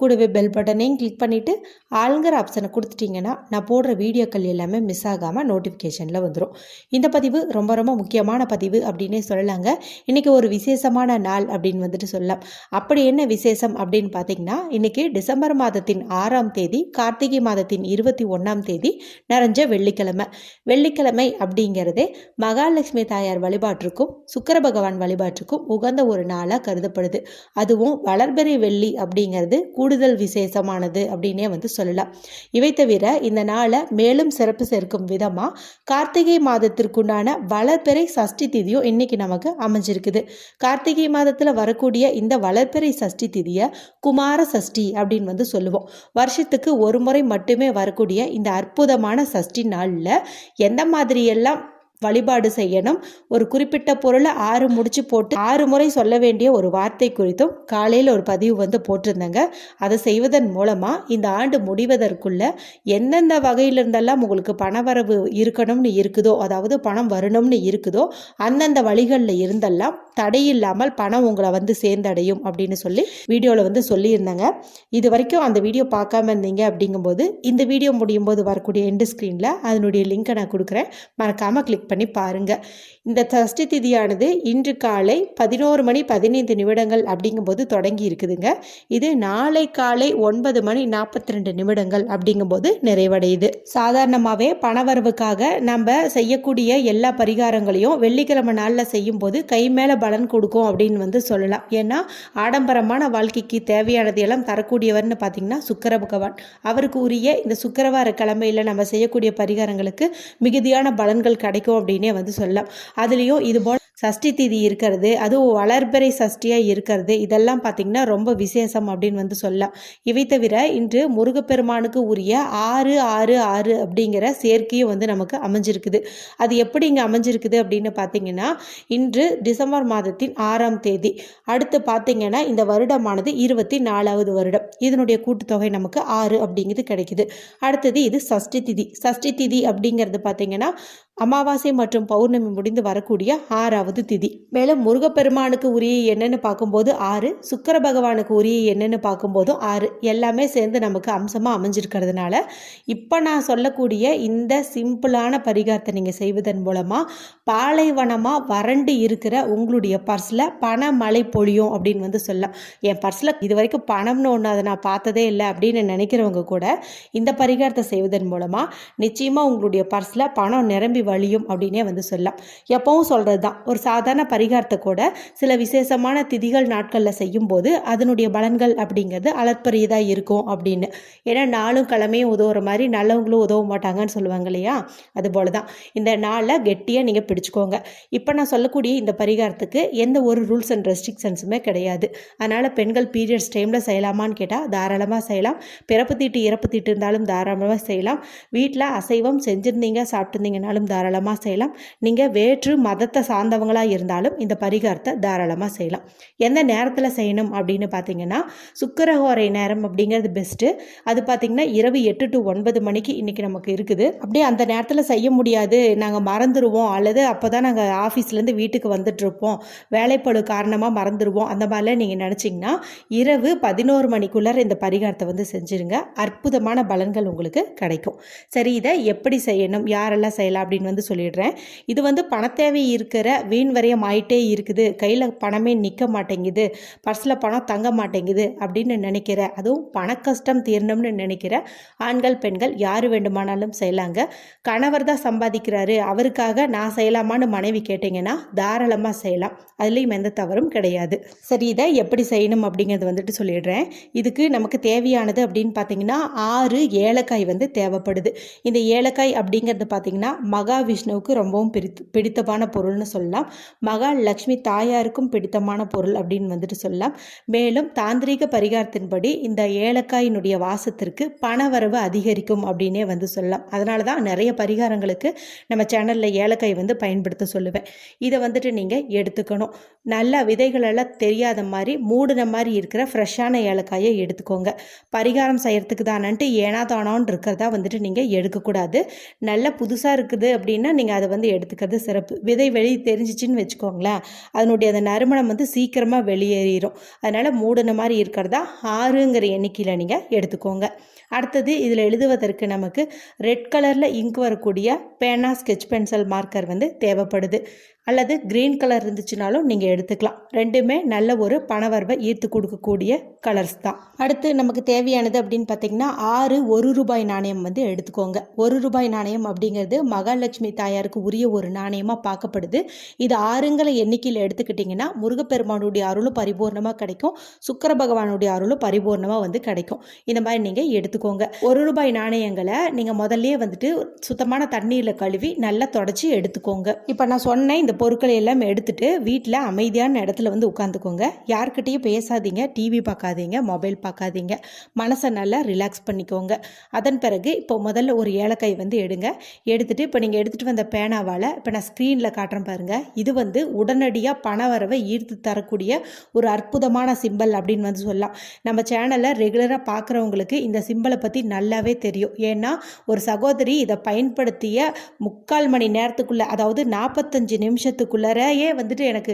கூடவே பெல் பட்டனையும் கிளிக் பண்ணிவிட்டு ஆளுங்கிற ஆப்ஷனை கொடுத்துட்டிங்கன்னா நான் போடுற வீடியோக்கள் எல்லாமே மிஸ் ஆகாமல் நோட்டிஃபிகேஷனில் வந்துடும் இந்த பதிவு ரொம்ப ரொம்ப முக்கியமான பதிவு அப்படின்னே சொல்லலாங்க. இன்றைக்கி ஒரு விசேஷமான நாள் அப்படின்னு வந்துட்டு சொல்லலாம். அப்படி என்ன விசேஷம் அப்படின்னு பார்த்தீங்கன்னா இன்றைக்கி டிசம்பர் மாதத்தின் ஆறாம் தேதி கார்த்திகை மாதத்தின் இருபத்தி ஒன்றாம் தேதி நிறைஞ்ச வெள்ளிக்கிழமை. வெள்ளிக்கிழமை அப்படிங்கிறதே மகாலட்சுமி தாயார் வழிபாட்டிற்கும் சுக்கர பகவான் வழிபாட்டிற்கும் உகந்த ஒரு நாளாக கருதப்படுது. அதுவும் வளர்பெறை வெள்ளி அப்படிங்கிறது கூடுதல் விசேஷமானது அப்படின்னே வந்து சொல்லலாம். இவை தவிர இந்த நாளை மேலும் சிறப்பு சேர்க்கும் விதமாக கார்த்திகை மாதத்திற்குண்டான வளர்பிறை சஷ்டி திதியும் இன்னைக்கு நமக்கு அமைஞ்சிருக்குது. கார்த்திகை மாதத்தில் வரக்கூடிய இந்த வளர்பிறை சஷ்டி திதியை குமார சஷ்டி அப்படின்னு வந்து சொல்லுவோம். வருஷத்துக்கு ஒரு முறை மட்டுமே வரக்கூடிய இந்த அற்புதமான சஷ்டி நாளில் எந்த மாதிரியெல்லாம் வழிபாடு செய்யணும். ஒரு குறிப்பிட்ட பொருளை ஆறு முடிச்சு போட்டு ஆறு முறை சொல்ல வேண்டிய ஒரு வார்த்தை குறித்தும் காலையில் ஒரு பதிவு வந்து போட்டிருந்தேங்க. அதை செய்வதன் மூலமாக இந்த ஆண்டு முடிவதற்குள்ள எந்தெந்த வகையிலிருந்தெல்லாம் உங்களுக்கு பணவரவு இருக்கணும்னு இருக்குதோ அதாவது பணம் வரணும்னு இருக்குதோ அந்தந்த வழிகளில் இருந்தெல்லாம் தடையில்லாமல் பணம் உங்களை வந்து சேர்ந்தடையும் அப்படின்னு சொல்லி வீடியோவில் வந்து சொல்லியிருந்தாங்க. இது வரைக்கும் அந்த வீடியோ பார்க்காம இருந்தீங்க அப்படிங்கும்போது இந்த வீடியோ முடியும் போது வரக்கூடிய எண்டு ஸ்க்ரீனில் அதனுடைய லிங்கை நான் கொடுக்குறேன். மறக்காமல் கிளிக் பண்ணி பாருங்கள் இந்த சஷ்டி திதியானது இன்று காலை பதினோரு மணி பதினைந்து நிமிடங்கள் அப்படிங்கும்போது தொடங்கி இருக்குதுங்க. இது நாளை காலை ஒன்பது மணி நாற்பத்தி ரெண்டு நிமிடங்கள் அப்படிங்கும்போது நிறைவடையுது. சாதாரணமாகவே பணவரவுக்காக நம்ம செய்யக்கூடிய எல்லா பரிகாரங்களையும் வெள்ளிக்கிழமை நாளில் செய்யும்போது கை மேலே பலன் கொடுக்கும் அப்படின்னு வந்து சொல்லலாம். ஏன்னா ஆடம்பரமான வாழ்க்கைக்கு தேவையானது எல்லாம் தரக்கூடியவர்னு பார்த்தீங்கன்னா சுக்கர பகவான். அவருக்கு உரிய இந்த சுக்கரவார கிழமையில் நம்ம செய்யக்கூடிய பரிகாரங்களுக்கு மிகுதியான பலன்கள் கிடைக்கும் அப்படின்னே வந்து சொல்லலாம். அதுலேயும் இது போல் சஷ்டி திதி இருக்கிறது அதுவும் வளர்பிறை சஷ்டியாக இருக்கிறது. இதெல்லாம் பார்த்திங்கன்னா ரொம்ப விசேஷம் அப்படின்னு வந்து சொல்லலாம். இவை தவிர இன்று முருகப்பெருமானுக்கு உரிய ஆறு ஆறு ஆறு அப்படிங்கிற சேர்க்கையும் வந்து நமக்கு அமைஞ்சிருக்குது. அது எப்படி இங்கே அமைஞ்சிருக்குது அப்படின்னு பார்த்தீங்கன்னா இன்று டிசம்பர் மாதத்தின் ஆறாம் தேதி. அடுத்து பார்த்தீங்கன்னா இந்த வருடமானது இருபத்தி நாலாவது வருடம். இதனுடைய கூட்டுத்தொகை நமக்கு ஆறு அப்படிங்கிறது கிடைக்குது. அடுத்தது இது சஷ்டி திதி. சஷ்டி திதி அப்படிங்கிறது பார்த்தீங்கன்னா அமாவாசை மற்றும் பௌர்ணமி முடிந்து வரக்கூடிய ஆறாவது திதி. மேலும் முருகப்பெருமானுக்கு உரிய என்னன்னு பார்க்கும்போது ஆறு சுக்கர பகவானுக்கு உரிய என்னன்னு பார்க்கும்போதும் ஆறு. எல்லாமே சேர்ந்து நமக்கு அம்சமாக அமைஞ்சிருக்கிறதுனால இப்போ நான் சொல்லக்கூடிய இந்த சிம்பிளான பரிகாரத்தை நீங்கள் செய்வதன் மூலமாக பாலைவனமாக வறண்டு இருக்கிற உங்களுடைய பர்ஸில் பண மழை பொழியும் அப்படின்னு வந்து சொல்லலாம். என் பர்ஸில் இது வரைக்கும் பணம்னு ஒன்று அதை நான் பார்த்ததே இல்லை அப்படின்னு நினைக்கிறவங்க கூட இந்த பரிகாரத்தை செய்வதன் மூலமாக நிச்சயமாக உங்களுடைய பர்ஸில் பணம் நிரம்பி வழியும் அப்படின்னே வந்து சொல்லலாம். எப்பவும் சொல்கிறது தான் ஒரு சாதாரண பரிகாரத்தை கூட சில விசேஷமான திதிகள் நாட்களில் செய்யும்போது அதனுடைய பலன்கள் அப்படிங்கிறது அளப்பரியதாக இருக்கும் அப்படின்னு. ஏன்னா நாளும் கிழமையும் உதவுற மாதிரி நல்லவங்களும் உதவ மாட்டாங்கன்னு சொல்லுவாங்க இல்லையா? அதுபோல தான் இந்த நாளில் கெட்டியாக நீங்கள் பிடிச்சிக்கோங்க. இப்போ நான் சொல்லக்கூடிய இந்த பரிகாரத்துக்கு எந்த ஒரு ரூல்ஸ் அண்ட் ரெஸ்ட்ரிக்ஷன்ஸுமே கிடையாது. அதனால் பெண்கள் பீரியட்ஸ் டைமில் செய்யலாமான்னு கேட்டால் தாராளமாக செய்யலாம். பிறப்பு தீட்டு இறப்பு தீட்டு இருந்தாலும் தாராளமாக செய்யலாம். வீட்டில் அசைவம் செஞ்சுருந்தீங்க சாப்பிட்டுருந்தீங்கனாலும் தாராளமாக செய்யலாம். நீங்கள் வேற்று மதத்தை சார்ந்தவங்களாக இருந்தாலும் இந்த பரிகாரத்தை தாராளமாக செய்யலாம். எந்த நேரத்தில் செய்யணும் அப்படின்னு பார்த்தீங்கன்னா சுக்கரஹோரை நேரம் அப்படிங்கிறது பெஸ்ட்டு அது பார்த்திங்கன்னா இரவு எட்டு டு ஒன்பது மணிக்கு இன்றைக்கி நமக்கு இருக்குது. அப்படியே அந்த நேரத்தில் செய்ய முடியாது. நாங்கள் மறந்துடுவோம் அல்லது அப்போ தான் நாங்கள் ஆஃபீஸ்லேருந்து வீட்டுக்கு வந்துட்டுருப்போம். வேலைப்பழு காரணமாக மறந்துடுவோம் அந்த மாதிரிலாம் நீங்கள் நினச்சிங்கன்னா இரவு பதினோரு மணிக்குள்ளார இந்த பரிகாரத்தை வந்து செஞ்சுருங்க. அற்புதமான பலன்கள் உங்களுக்கு கிடைக்கும். சரி இதை எப்படி செய்யணும்? யாரெல்லாம் செய்யலாம் அப்படின்னு வந்து சொல்லிடுறேன். இது வந்து பணத்தேவை இருக்கிற வீண் வரையும் ஆயிட்டே இருக்குது. கையில் பணமே நிற்க மாட்டேங்குது. பர்ஸில் பணம் தங்க மாட்டேங்குது அப்படின்னு நினைக்கிற அதுவும் பண கஷ்டம் தீரணும்னு நினைக்கிற ஆண்கள் பெண்கள் யார் வேண்டுமானாலும் செய்யலாங்க. கணவர் தான் சம்பாதிக்கிறாரு. அவருக்காக நான் செய்யலாமான்னு மனைவி கேட்டிங்கன்னா தாராளமாக செய்யலாம். அதுலேயும் எந்த தவறும் கிடையாது. சரி இதை எப்படி செய்யணும் அப்படிங்கிறது வந்துட்டு சொல்லிடுறேன். இதுக்கு நமக்கு தேவையானது அப்படின்னு பார்த்தீங்கன்னா ஆறு ஏலக்காய் வந்து தேவைப்படுது. இந்த ஏலக்காய் அப்படிங்கிறது பார்த்தீங்கன்னா மகாவிஷ்ணுவுக்கு ரொம்பவும் பிடித்து பிடித்தமான பொருள்னு சொல்லலாம். சொல்லலாம் மகாலட்சுமி தாயாருக்கும் பிடித்தமான பொருள் அப்படின்னு வந்துட்டு சொல்லலாம். மேலும் தாந்திரீக பரிகாரத்தின்படி இந்த ஏலக்காயினுடைய வாசத்திற்கு பணவரவு அதிகரிக்கும் அப்படின்னே வந்து சொல்லலாம். அதனால தான் நிறைய பரிகாரங்களுக்கு நம்ம சேனலில் ஏலக்காய் வந்து பயன்படுத்த சொல்லுவேன். இதை வந்துட்டு நீங்கள் எடுத்துக்கணும். நல்ல விதைகளெல்லாம் தெரியாத மாதிரி மூடின மாதிரி இருக்கிற ஃப்ரெஷ்ஷான ஏலக்காயை எடுத்துக்கோங்க. பரிகாரம் செய்கிறதுக்கு தானன்ட்டு ஏனா தானோன்னு இருக்கிறதா வந்துட்டு நீங்கள் எடுக்கக்கூடாது. நல்ல புதுசாக இருக்குது அப்படின்னா நீங்கள் அதை வந்து எடுத்துக்கிறது சிறப்பு. விதை வெளி தெரிஞ்சு தெரிஞ்சிச்சின்னு வச்சுக்கோங்களேன். அதனுடைய அந்த நறுமணம் வந்து சீக்கிரமாக வெளியேறிடும் அதனால் மூடின மாதிரி இருக்கிறதா ஆறுங்கிற எண்ணிக்கையில் நீங்கள் எடுத்துக்கோங்க. அடுத்தது இதில் எழுதுவதற்கு நமக்கு ரெட் கலரில் இங்க் வரக்கூடிய பேனா ஸ்கெட்ச் பென்சில் மார்க்கர் வந்து தேவைப்படுது. அல்லது க்ரீன் கலர் இருந்துச்சுனாலும் நீங்கள் எடுத்துக்கலாம். ரெண்டுமே நல்ல ஒரு பணவரவை ஈர்த்து கொடுக்கக்கூடிய கலர்ஸ் தான். அடுத்து நமக்கு தேவையானது அப்படின்னு பார்த்தீங்கன்னா ஆறு ஒரு ரூபாய் நாணயம் வந்து எடுத்துக்கோங்க. ஒரு ரூபாய் நாணயம் அப்படிங்கிறது மகாலட்சுமி தாயாருக்கு உரிய ஒரு நாணயமாக பார்க்கப்படுது. இது ஆறுங்கிற எண்ணிக்கையில் எடுத்துக்கிட்டிங்கன்னா முருகப்பெருமானுடைய அருளும் பரிபூர்ணமாக கிடைக்கும். சுக்கர பகவானுடைய அருளும் பரிபூர்ணமாக வந்து கிடைக்கும். இந்த மாதிரி நீங்கள் எடுத்துக்கோங்க. ஒரு ரூபாய் நாணயங்களை நீங்கள் முதல்லையே வந்துட்டு சுத்தமான தண்ணீரில் கழுவி நல்லா தொடச்சி எடுத்துக்கோங்க. இப்போ நான் சொன்னேன் இந்த பொருட்களை எல்லாம் எடுத்துட்டு வீட்டில் அமைதியான இடத்துல வந்து உட்காந்துக்கோங்க. யார்கிட்டையும் பேசாதீங்க டிவி பார்க்காதீங்க மொபைல் பார்க்காதீங்க மனசை நல்லா ரிலாக்ஸ் பண்ணிக்கோங்க. அதன் பிறகு இப்போ முதல்ல ஒரு ஏலக்காய் வந்து எடுங்க. எடுத்துட்டு இப்போ நீங்கள் எடுத்துகிட்டு வந்த பேனாவால் இப்போ நான் ஸ்க்ரீனில் காட்டுறேன் பாருங்கள் இது வந்து உடனடியாக பண வரவை ஈர்த்து தரக்கூடிய ஒரு அற்புதமான சிம்பல் அப்படின்னு வந்து சொல்லலாம். நம்ம சேனலை ரெகுலராக பார்க்குறவங்களுக்கு இந்த சிம்பலை பற்றி நல்லாவே தெரியும். ஏன்னா ஒரு சகோதரி இதை பயன்படுத்திய முக்கால் மணி நேரத்துக்குள்ளே அதாவது நாற்பத்தஞ்சு நிமிஷத்துக்குள்ளரையே வந்துட்டு எனக்கு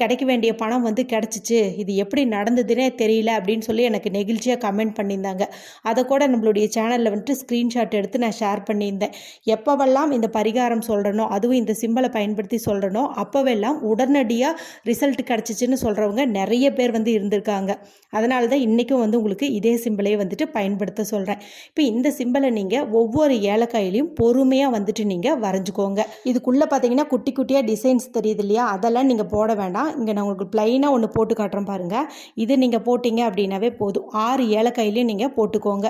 கிடைக்க வேண்டிய பணம் வந்து கிடச்சிச்சு. இது எப்படி நடந்ததுன்னே தெரியல. அப்படின்னு சொல்லி எனக்கு நெகிழ்ச்சியாக கமெண்ட் பண்ணியிருந்தாங்க. அதை கூட நம்மளுடைய சேனலில் வந்துட்டு ஸ்க்ரீன்ஷாட் எடுத்து நான் ஷேர் பண்ணியிருந்தேன். எப்போவெல்லாம் இந்த பரிகாரம் சொல்கிறனோ அதுவும் இந்த சிம்பிளை பயன்படுத்தி சொல்கிறனோ அப்போவெல்லாம் உடனடியாக ரிசல்ட் கிடச்சிச்சின்னு சொல்கிறவங்க நிறைய பேர் வந்து இருந்திருக்காங்க. அதனால தான் இன்றைக்கும் வந்து உங்களுக்கு இதே சிம்பலையே வந்துட்டு பயன்படுத்த சொல்கிறேன் இப்போ இந்த சிம்பலை நீங்கள் ஒவ்வொரு ஏலக்காயிலையும் பொறுமையாக வந்துட்டு நீங்கள் வரைஞ்சிக்கோங்க. இதுக்குள்ளே பார்த்தீங்கன்னா குட்டி குட்டியாக டிஸ் டிசைன்ஸ் தெரியுது இல்லையா அதெல்லாம் நீங்கள் போட வேண்டாம். இங்கே நான் உங்களுக்கு ப்ளைனாக ஒன்று போட்டு காட்டுறேன் பாருங்கள் இது நீங்கள் போட்டிங்க அப்படின்னாவே போதும். ஆறு ஏலக்காயிலையும் நீங்கள் போட்டுக்கோங்க.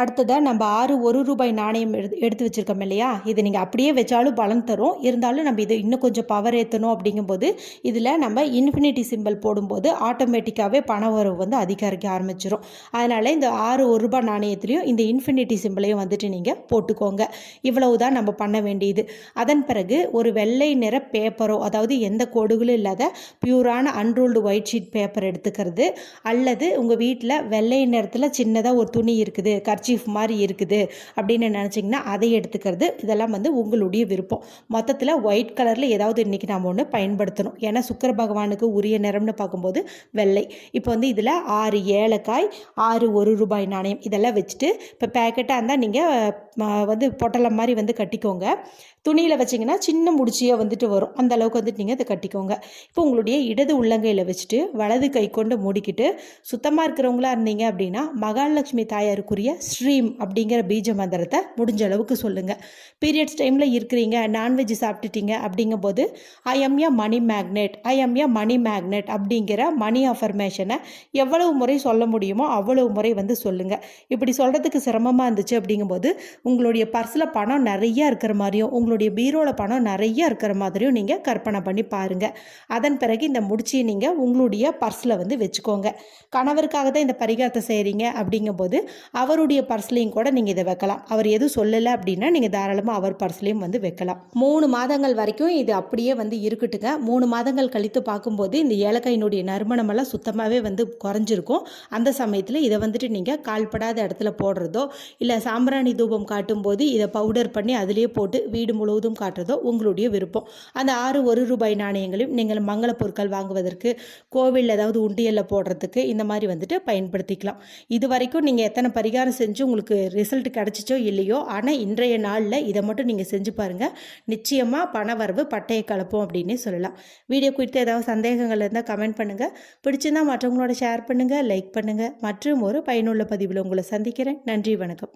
அடுத்ததாக நம்ம ஆறு ஒரு ரூபாய் நாணயம் எடுத்து எடுத்து வச்சுருக்கோம் இல்லையா? இது நீங்கள் அப்படியே வச்சாலும் பலன் தரும். இருந்தாலும் நம்ம இதை இன்னும் கொஞ்சம் பவர் ஏற்றணும் அப்படிங்கும்போது இதில் நம்ம இன்ஃபினிட்டி சிம்பிள் போடும்போது ஆட்டோமேட்டிக்காகவே பண வரவு வந்து அதிகரிக்க ஆரம்பிச்சிடும் அதனால் இந்த ஆறு ஒரு ரூபாய் நாணயத்துலேயும் இந்த இன்ஃபினிட்டி சிம்பிளையும் வந்துட்டு நீங்கள் போட்டுக்கோங்க. இவ்வளவு தான் நம்ம பண்ண வேண்டியது. அதன் பிறகு ஒரு வெள்ளை நிற பேப்பரோ அதாவது எந்த கோடுகளும் இல்லாத பியூரான அன்ரோல்டு ஒயிட் ஷீட் பேப்பர் எடுத்துக்கிறது. அல்லது உங்கள் வீட்டில் வெள்ளை நிறத்தில் சின்னதாக ஒரு துணி இருக்குது. கர்ச்சீஃப் மாதிரி இருக்குது அப்படின்னு நினச்சிங்கன்னா அதை எடுத்துக்கிறது இதெல்லாம் வந்து உங்களுடைய விருப்பம். மொத்தத்தில் ஒயிட் கலரில் ஏதாவது இன்றைக்கி நாம் ஒன்று பயன்படுத்தணும். ஏன்னா சுக்கர பகவானுக்கு உரிய நிறம்னு பார்க்கும்போது வெள்ளை. இப்போ வந்து இதில் ஆறு ஏலக்காய் ஆறு ஒரு ரூபாய் நாணயம் இதெல்லாம் வச்சுட்டு இப்போ பேக்கெட்டாக இருந்தால் நீங்கள் வந்து பொட்டலம் மாதிரி வந்து கட்டிக்கோங்க. துணியில் வச்சிங்கன்னா சின்ன முடிச்சியாக வந்துட்டு வரும். அந்த அளவுக்கு வந்துட்டு நீங்கள் அதை கட்டிக்கோங்க. இப்போ உங்களுடைய இடது உள்ளங்கையில் வச்சுட்டு வலது கை கொண்டு மூடிக்கிட்டு சுத்தமாக இருக்கிறவங்களா இருந்தீங்க அப்படின்னா மகாலட்சுமி தாயாருக்குரிய ஸ்ரீம் அப்படிங்கிற பீஜ மந்திரத்தை முடிஞ்ச அளவுக்கு சொல்லுங்கள் பீரியட்ஸ் டைமில் இருக்கிறீங்க நான்வெஜ் சாப்பிட்டுட்டீங்க அப்படிங்கும்போது I am a money magnet I am a money magnet அப்படிங்கிற மணி அஃபர்மேஷனை எவ்வளவு முறை சொல்ல முடியுமோ அவ்வளவு முறை வந்து சொல்லுங்கள் இப்படி சொல்கிறதுக்கு சிரமமாக இருந்துச்சு அப்படிங்கும்போது உங்களுடைய பர்ஸில் பணம் நிறையா இருக்கிற மாதிரியும் உங்களுடைய பீரோவில் பணம் நிறைய இருக்கிற மாதிரியும் நீங்கள் கற்பனை பண்ணி பாருங்கள் அதன் பிறகு இந்த முடிச்சியை நீங்கள் உங்களுடைய பர்ஸில் வந்து வச்சுக்கோங்க. கணவருக்காக தான் இந்த பரிகாரத்தை செய்கிறீங்க அப்படிங்கும்போது அவருடைய பர்ஸ்லேயும் கூட நீங்கள் இதை வைக்கலாம். அவர் எதுவும் சொல்லலை அப்படின்னா நீங்கள் தாராளமாக அவர் பர்ஸ்லேயும் வந்து வைக்கலாம். மூணு மாதங்கள் வரைக்கும் இது அப்படியே வந்து இருக்கட்டுங்க. மூணு மாதங்கள் கழித்து பார்க்கும்போது இந்த ஏலக்காயினுடைய நறுமணமெல்லாம் சுத்தமாகவே வந்து குறைஞ்சிருக்கும். அந்த சமயத்தில் இதை வந்துட்டு நீங்கள் கால்படாத இடத்துல போடுறதோ இல்லை சாம்பிராணி தூபம் காட்டும்போது இதை பவுடர் பண்ணி அதிலேயே போட்டு வீடு முழுவதும் காட்டுறதோ உங்களுடைய விருப்பம். அந்த ஆறு ஒரு ரூபாய் நாணயங்களையும் நீங்கள் மங்கள பொருட்கள் வாங்குவதற்கு கோவிலில் ஏதாவது உண்டியலில் போடுறதுக்கு இந்த மாதிரி வந்துட்டு பயன்படுத்திக்கலாம். இது வரைக்கும் நீங்கள் எத்தனை பரிகாரம் செஞ்சு உங்களுக்கு ரிசல்ட் கிடச்சிச்சோ இல்லையோ ஆனால் இன்றைய நாளில் இதை மட்டும் நீங்கள் செஞ்சு பாருங்கள் நிச்சயமாக பண வரவு பட்டையை கலப்போம் அப்படின்னே சொல்லலாம். வீடியோ குறித்து ஏதாவது சந்தேகங்கள் இருந்தால் கமெண்ட் பண்ணுங்கள் பிடிச்சிருந்தா மற்றவங்களோட ஷேர் பண்ணுங்கள் லைக் பண்ணுங்கள் மற்றும் ஒரு பயனுள்ள பதிவில் உங்களை சந்திக்கிறேன். நன்றி வணக்கம்.